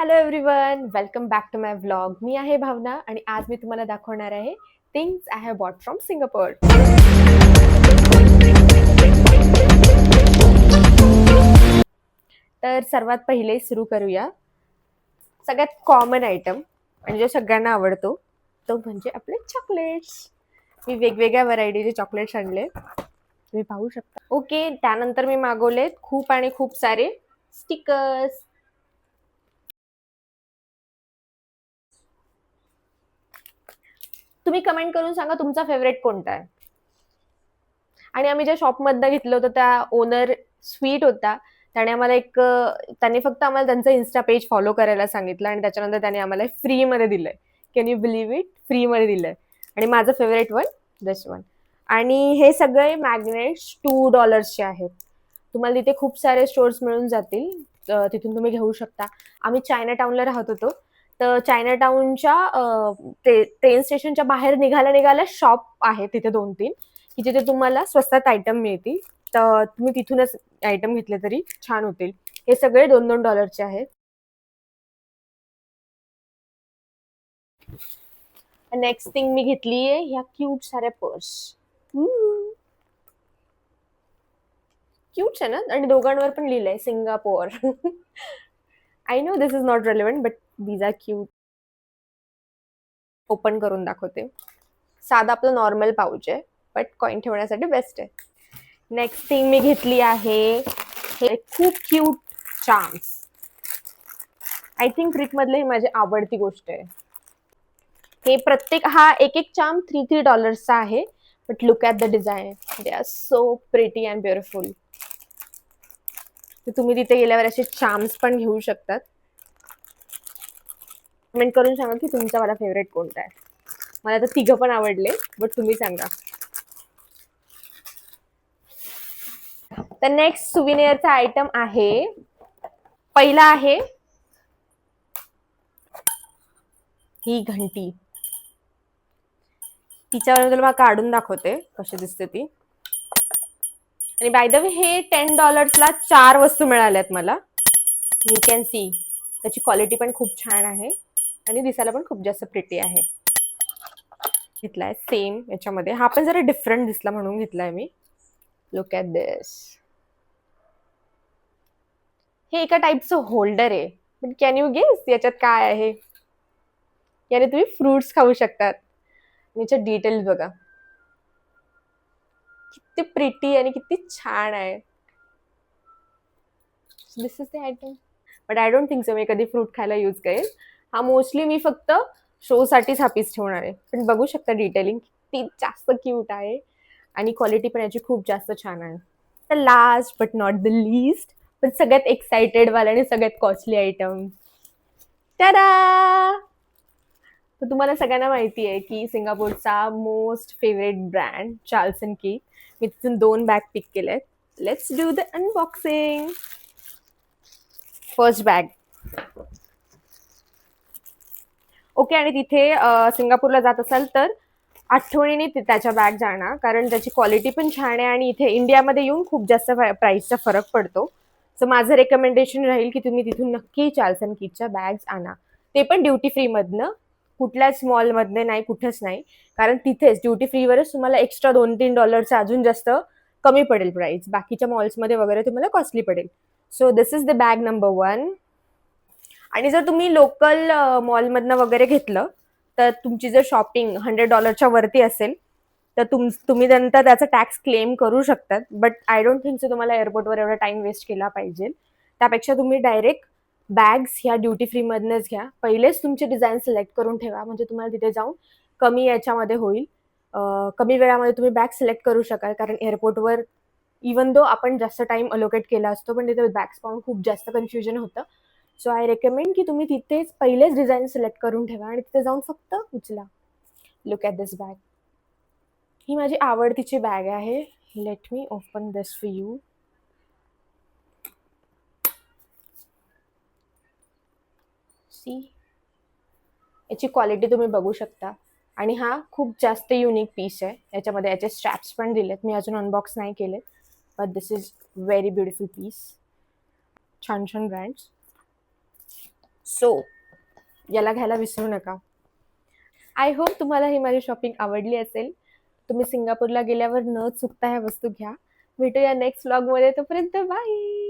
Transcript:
Hello everyone welcome back to my vlog मी आहे भावना आणि आज मी तुम्हाला दाखवणार आहे things I have bought from Singapore तर सर्वात पहिले सुरू करूया. सगळ्यात कॉमन आयटम आणि जो सगळ्यांना आवडतो तो म्हणजे आपले चॉकलेट्स मी वेगवेगळ्या व्हरायटीचे चॉकलेट्स आणले. तुम्ही पाहू शकता. ओके त्यानंतर मी मागवलेत खूप आणि खूप सारे स्टिकर्स तुम्ही कमेंट करून सांगा तुमचा फेवरेट कोणता आहे? आणि आम्ही ज्या शॉपमधनं घेतलं होतं त्या ओनर स्वीट होता. त्याने आम्हाला एक त्यांनी त्याने फक्त आम्हाला त्यांचं इन्स्टा पेज फॉलो करायला सांगितलं आणि त्याच्यानंतर त्याने आम्हाला फ्रीमध्ये दिलंय. कॅन यू बिलीव्ह इट फ्रीमध्ये दिलंय. आणि माझं फेवरेट वन दस वन आणि हे सगळे मॅग्नेट्स टू डॉलर्सचे आहेत. तुम्हाला तिथे खूप सारे स्टोर्स मिळून जातील. तिथून तुम्ही घेऊ शकता. आम्ही चायना टाउनला राहत होतो. तर चायना टाउनच्या ट्रेन स्टेशनच्या बाहेर निघाल्या निघाल्या शॉप आहे तिथे दोन तीन की जिथे तुम्हाला स्वस्तात आयटम मिळतील. तर तुम्ही तिथूनच आयटम घेतले तरी छान होतील. हे सगळे दोन दोन डॉलरचे आहेत. नेक्स्ट थिंग मी घेतली आहे ह्या क्यूट साऱ्या पर्स क्यूट आहे ना? आणि दोघांवर पण लिहिलंय Singapore I know this is not relevant but these Q cute open करून दाखवते. साधा आपलं नॉर्मल पाऊच आहे बट कॉईन ठेवण्यासाठी बेस्ट आहे. नेक्स्ट थिंग मी घेतली आहे हे खूप क्यूट चार्म्स आय थिंक मधले ही माझी आवडती गोष्ट आहे. हे प्रत्येक हा एक एक चाम थ्री थ्री डॉलर्सचा आहे but look at the design they are so pretty and beautiful तुम्ही तिथे गेल्यावर असे चाम्स पण घेऊ शकतात. कमेंट करून सांगा की तुमचा मला फेवरेट कोणता आहे. मला तर तिघं पण आवडले बट तुम्ही सांगा. तर नेक्स्ट सुविनियरचा आयटम आहे. पहिला आहे. ही घंटी. तिच्यावर मी तुला काढून दाखवते कशी दिसते ती. आणि बाय द वे हे टेन डॉलर्सला चार वस्तू मिळाल्यात मला. यू कॅन सी त्याची क्वालिटी पण खूप छान आहे. आणि दिसायला पण खूप जास्त प्रिटी आहे. घेतलाय सेम याच्यामध्ये. हा पण जरा डिफरंट दिसला म्हणून घेतलाय मी. लुक ॲट दिस हे एका टाईपचं होल्डर आहे. बट कॅन यू गेस याच्यात काय आहे? याने तुम्ही फ्रुट्स खाऊ शकतात. याच्या डिटेल्स बघा. किती प्रिटी आणि किती छान आहे. This is the item but I don't think so मी कधी फ्रूट खायला यूज करेल. हा मोस्टली मी फक्त शो साठीच हा पीस ठेवणार आहे. पण बघू शकता डिटेलिंग किती जास्त क्यूट आहे. आणि क्वालिटी पण याची खूप जास्त छान आहे. तर last but not the list पण सगळ्यात एक्सायटेड वाला आणि सगळ्यात कॉस्टली आयटम टाडा तर तुम्हाला सगळ्यांना माहिती आहे की सिंगापूरचा मोस्ट फेवरेट ब्रँड चार्ल्सन की मी तिथून दोन बॅग पिक केलेत. Let's do the unboxing first bag okay आणि तिथे सिंगापूरला जात असाल तर आठवणीने त्याच्या बॅग जाणार. कारण त्याची क्वालिटी पण छान आहे आणि इथे इंडियामध्ये येऊन खूप जास्त प्राईसचा फरक पडतो. सो माझं रेकमेंडेशन राहील की तुम्ही तिथून नक्की चार्ल्स किटच्या बॅग्स आणा. ते पण ड्युटी फ्रीमधनं कुठल्याच मॉलमधनं नाही कुठंच नाही. कारण तिथेच ड्युटी फ्रीवरच तुम्हाला एक्स्ट्रा दोन तीन डॉलरचं अजून जास्त कमी पडेल प्राईस बाकीच्या मॉल्समध्ये वगैरे तुम्हाला कॉस्टली पडेल. So this is the bag number one आणि जर तुम्ही लोकल मॉलमधनं वगैरे घेतलं तर तुमची जर शॉपिंग हंड्रेड डॉलरच्या वरती असेल तर तुम तुम्ही नंतर त्याचा टॅक्स क्लेम करू शकतात. But I don't think so तुम्हाला एअरपोर्टवर एवढा टाइम वेस्ट केला पाहिजे. त्यापेक्षा तुम्ही डायरेक्ट बॅग्स ह्या ड्युटी फ्रीमधनंच घ्या. पहिलेच तुमचे डिझाईन सिलेक्ट करून ठेवा. म्हणजे तुम्हाला तिथे जाऊन कमी याच्यामध्ये होईल. कमी वेळामध्ये तुम्ही बॅग सिलेक्ट करू शकाल. कारण एअरपोर्टवर इवन दो आपण जास्त टाईम अलोकेट केला असतो पण तिथे बॅग्स पाहून खूप जास्त कन्फ्युजन होतं. सो आय रेकमेंड की तुम्ही तिथेच पहिलेच डिझाईन सिलेक्ट करून ठेवा आणि तिथे जाऊन फक्त उचला. लुक ॲट दिस बॅग ही माझी आवडतीची बॅग आहे. Let me open this for you see याची क्वालिटी तुम्ही बघू शकता. आणि हा खूप जास्त युनिक पीस आहे. याच्यामध्ये याचे स्ट्रॅप्स पण दिलेत. मी अजून अनबॉक्स नाही केलेत. But this is very beautiful piece छान छान ब्रँड्स सो याला घ्यायला विसरू नका. आय होप तुम्हाला ही माझी शॉपिंग आवडली असेल. तुम्ही सिंगापूरला गेल्यावर न चुकता ह्या वस्तू घ्या. भेटूया नेक्स्ट व्लॉगमध्ये तोपर्यंत बाय